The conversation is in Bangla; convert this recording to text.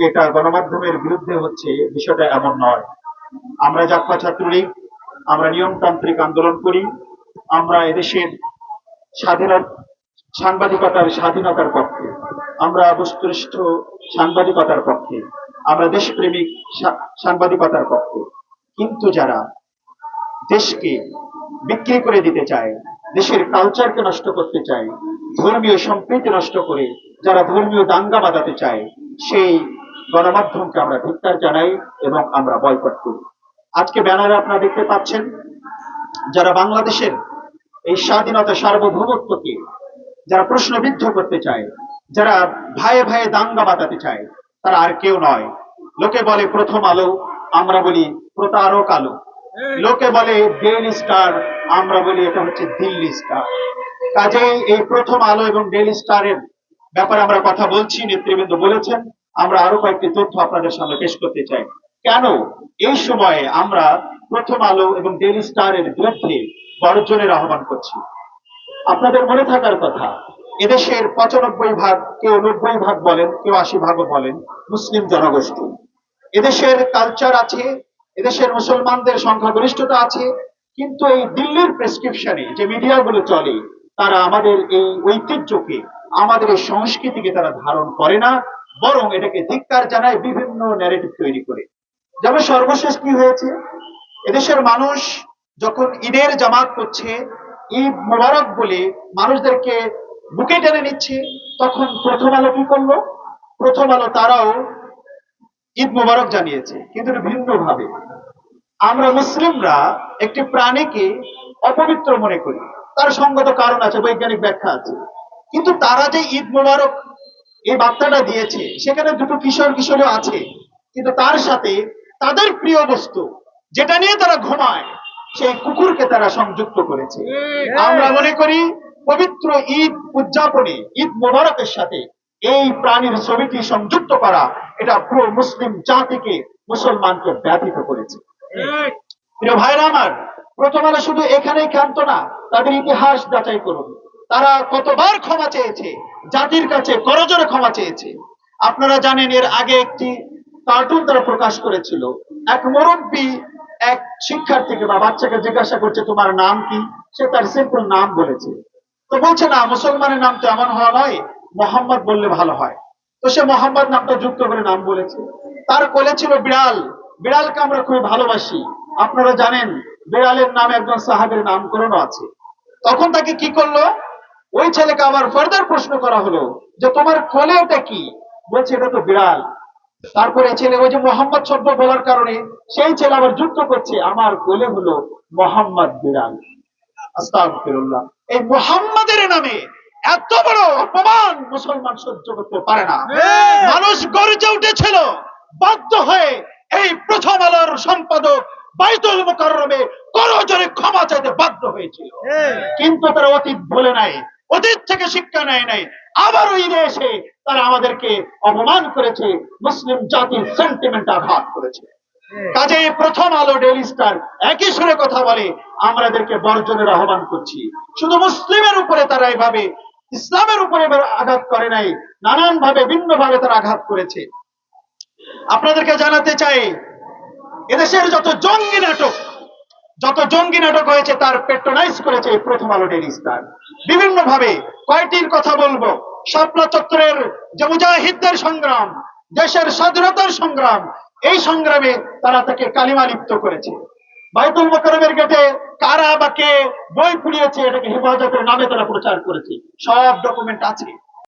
এটা গণমাধ্যমের বিরুদ্ধে হচ্ছে বিষয়টা এমন নয়। আমরা জাতীয় ছাত্রলীগ, আমরা নিয়মতান্ত্রিক আন্দোলন করি, আমরা এদেশের স্বাধীনতা, সাংবাদিকতার স্বাধীনতার পক্ষে, আমরা বস্তুনিষ্ঠ সাংবাদিকতার পক্ষে, আমরা দেশপ্রেমিক সাংবাদিকতার পক্ষে। কিন্তু যারা দেশকে বিক্রি করে দিতে চায়, দেশের কালচারকে নষ্ট করতে চায়, ধর্মীয় সম্প্রীতি নষ্ট করে, যারা ধর্মীয় দাঙ্গা বাঁধাতে চায়, সেই গণমাধ্যমকে আমরা ধিক্কার জানাই এবং আমরা বয়কট করি। আজকে ব্যানারে আপনারা দেখতে পাচ্ছেন, যারা বাংলাদেশের এই স্বাধীনতা সার্বভৌমত্বকে যারা প্রশ্নবিদ্ধ করতে চায়, যারা ভাইয়ে ভাইয়ে দাঙ্গা বাঁধাতে চায়, তারা আর কেউ নয়। লোকে বলে প্রথম আলো, আমরা বলি প্রতারক আলো। লোকে বলে ডেইলি স্টার, আমরা বলি এটা হচ্ছে দিল্লি স্টার। কাজেই এই প্রথম আলো এবং ডেইলি স্টারের ব্যাপারে আমরা কথা বলছি, নেতৃবৃন্দ বলেছেন। আমরা আরও কয়েকটি তথ্য আপনাদের সামনে পেশ করতে চাই। কেন? এই সময়ে আমরা প্রথম আলো এবং ডেইলি স্টারের বিরুদ্ধে বর্জনের আহ্বান করছি। আপনাদের মনে থাকার কথা, এদেশের পঁচানব্বই ভাগ, কেউ নব্বই ভাগ বলেন, কেউ আশি ভাগও বলেন, মুসলিম জনগোষ্ঠী। এদেশের কালচার আছে, এদেশের মুসলমানদের সংখ্যাগরিষ্ঠতা আছে, কিন্তু এই দিল্লির প্রেসক্রিপশনে যে মিডিয়াগুলো চলে, তারা আমাদের এই ঐতিহ্যকে, আমাদের এই সংস্কৃতিকে তারা ধারণ করে না বরং এটাকে ধিক্কার জানায় বিভিন্ন ন্যারেটিভ তৈরি করে। যেমন সর্বশেষ কি হয়েছে? এদেশের মানুষ যখন ঈদের জামাত করছে, ঈদ মোবারক বলে মানুষদেরকে বুকে টেনে নিচ্ছে, তখন প্রথম আলো কি করল? প্রথম আলো তারাও ঈদ মোবারক জানিয়েছে, কিন্তু ভিন্ন ভাবে আমরা মুসলিমরা একটি প্রাণীকে অপবিত্র মনে করি। তার সঙ্গত কারণ আছে, বৈজ্ঞানিক ব্যাখ্যা আছে। কিন্তু তারা যে ঈদ মোবারক এই বার্তাটা দিয়েছে। সেখানে দুটো কিশোর কিশোরী আছে। কিন্তু তার সাথে তাদের প্রিয় বস্তু যেটা নিয়ে তারা ঘুমায় সেই কুকুরকে তারা সংযুক্ত করেছে। আমরা মনে করি পবিত্র ঈদ উদযাপনে ঈদ মোবারকের সাথে এই প্রাণীর ছবিটি সংযুক্ত করা এটা পুরো মুসলিম জাতিকে মুসলমানকে ব্যাধিত করেছে। প্রিয় ভাইরা আমার প্রথম আলো শুধু এখানেই ক্ষান্ত না তাদের ইতিহাস যাচাই করুন। তারা কতবার ক্ষমা চেয়েছে জাতির কাছে করজোরে ক্ষমা চেয়েছে। আপনারা জানেন, এর আগে একটি কার্টুন তারা প্রকাশ করেছিল। এক মুরব্বী এক শিক্ষার্থীকে বা বাচ্চাকে জিজ্ঞাসা করছে, তোমার নাম কি? সে তার সিম্পল নাম বলেছে। তো বলছে, না, মুসলমানের নাম তো এমন হওয়া নয়, মোহাম্মদ বললে ভালো হয়। তো সে মোহাম্মদ নামটা যুক্ত করে নাম বলেছে। তার কোলে ছিল বিড়াল। বিড়ালকে আমরা খুব ভালোবাসি। আপনারা জানেন, বিড়ালের নামে একজন সাহাবের নামকরণও আছে। তখন তাকে কি করল? ওই ছেলেকে আবার ফার্দার প্রশ্ন করা হলো যে তোমার কোলে ওটা কি? বলছে এটা তো বিড়াল। তারপরে ছেলে ওই যে মোহাম্মদ শব্দ বলার কারণে সেই ছেলে আবার যুক্ত করছে। আমার কোলে হলো মোহাম্মদ বিড়াল। এই মোহাম্মদের নামে এত বড় অপমান মুসলমান সহ্য করতে পারে না। মানুষ গর্জে উঠেছিল বাধ্য হয়ে এই প্রথম আলোর সম্পাদক বাইতুল মুকাররমে করজোরে ক্ষমা চাইতে বাধ্য হয়েছিল। কিন্তু তারা অতীত ভুলে নাই। অতীত থেকে শিক্ষা নেয় নাই। আবারও ঈদে এসে তারা আমাদেরকে অপমান করেছে মুসলিম জাতির সেন্টিমেন্ট আঘাত করেছে। কাজে প্রথম আলো ডেইলি স্টার একই সুরে কথা বলে আমরা এদেরকে বর্জনের আহ্বান করছি। শুধু মুসলিমের উপরে তারা এভাবে ইসলামের উপরে আঘাত করে নাই নানান ভাবে ভিন্ন ভাবে তারা আঘাত করেছে। আপনাদেরকে জানাতে চাই এদেশের যত জঙ্গি নাটক যত জঙ্গি নাটক হয়েছে, তার পেট্রোনাইজ করেছে প্রথম আলো ডেইলি স্টার। বিভিন্ন ভাবে কয়টির কথা বলব? শাপলা চত্বরের যে মুজাহিদদের সংগ্রাম, দেশের স্বাধীনতার সংগ্রাম, এই সংগ্রামে তারা তাকে কালিমা লিপ্ত করেছে। বাইতুল মোকারমের গেটে কারা বা কে বই পুড়িয়েছে এটাকে হেফাজতের নামে তারা প্রচার করেছে। সব ডকুমেন্ট আছে।